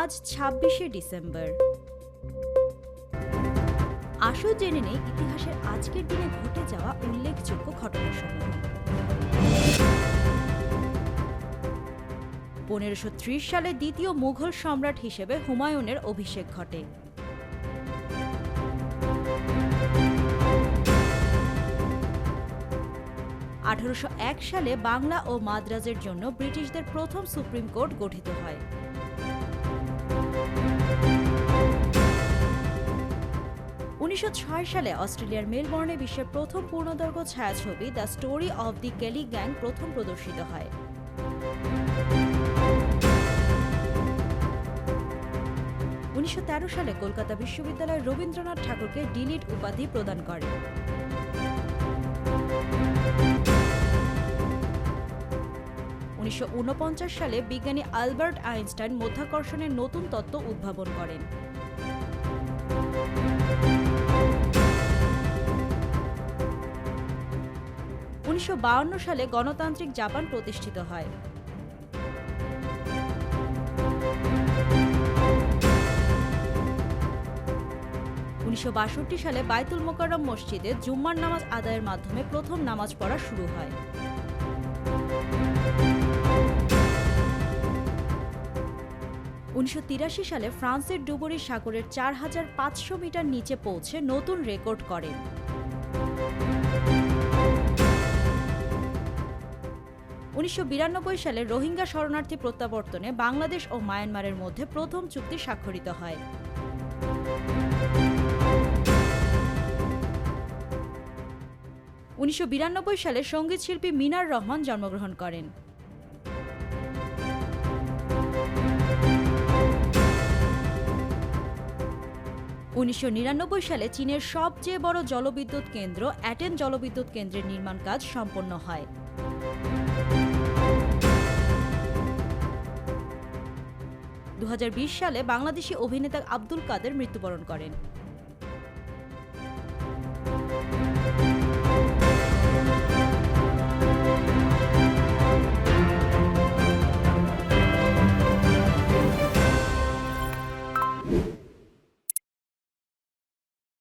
আজ ছাব্বিশে ডিসেম্বর। আসো জেনে নেই ইতিহাসের আজকের দিনে ঘটে যাওয়া উল্লেখযোগ্য ঘটনাসমূহ পনেরোশো সালে দ্বিতীয় মুঘল সম্রাট হিসেবে হুমায়ুনের অভিষেক ঘটে। আঠারোশো এক সালে বাংলা ও মাদ্রাজের জন্য ব্রিটিশদের প্রথম সুপ্রিম কোর্ট গঠিত হয়। উনিশশো ছয় সালে অস্ট্রেলিয়ার মেলবোর্নে বিশ্বের প্রথম পূর্ণদৈর্ঘ্য ছায়াছবি the story of the Kelly gang প্রথম প্রদর্শিত হয়। উনিশশো তেরো সালে কলকাতা বিশ্ববিদ্যালয় রবীন্দ্রনাথ ঠাকুরকে ডিলিট উপাধি প্রদান করে। উনিশশো উনপঞ্চাশ সালে বিজ্ঞানী আলবার্ট আইনস্টাইন মধ্যাকর্ষণের নতুন তত্ত্ব উদ্ভাবন করেন। উনিশশো সালে গণতান্ত্রিক জাপান প্রতিষ্ঠিত হয়। উনিশশো বাষট্টি সালে বাইতুল মোকাররম মসজিদে জুম্মার নামাজ আদায়ের মাধ্যমে প্রথম নামাজ পড়া শুরু হয়। উনিশশো তিরাশি সালে ফ্রান্সের ডুবরি সাগরের চার হাজার পাঁচশো মিটার নিচে পৌঁছে নতুন রেকর্ড করেন। উনিশশো বিরানব্বই সালে রোহিঙ্গা শরণার্থী প্রত্যাবর্তনে বাংলাদেশ ও মায়ানমারের মধ্যে প্রথম চুক্তি স্বাক্ষরিত হয়। উনিশশো বিরানব্বই সালে সংগীত শিল্পী মিনার রহমান জন্মগ্রহণ করেন। উনিশশো নিরানব্বই সালে চীনের সবচেয়ে বড় জলবিদ্যুৎ কেন্দ্র অ্যাটেন জলবিদ্যুৎ কেন্দ্রের নির্মাণ কাজ সম্পন্ন হয়। দু হাজার বিশ সালে বাংলাদেশি অভিনেতা আব্দুল কাদের মৃত্যুবরণ করেন।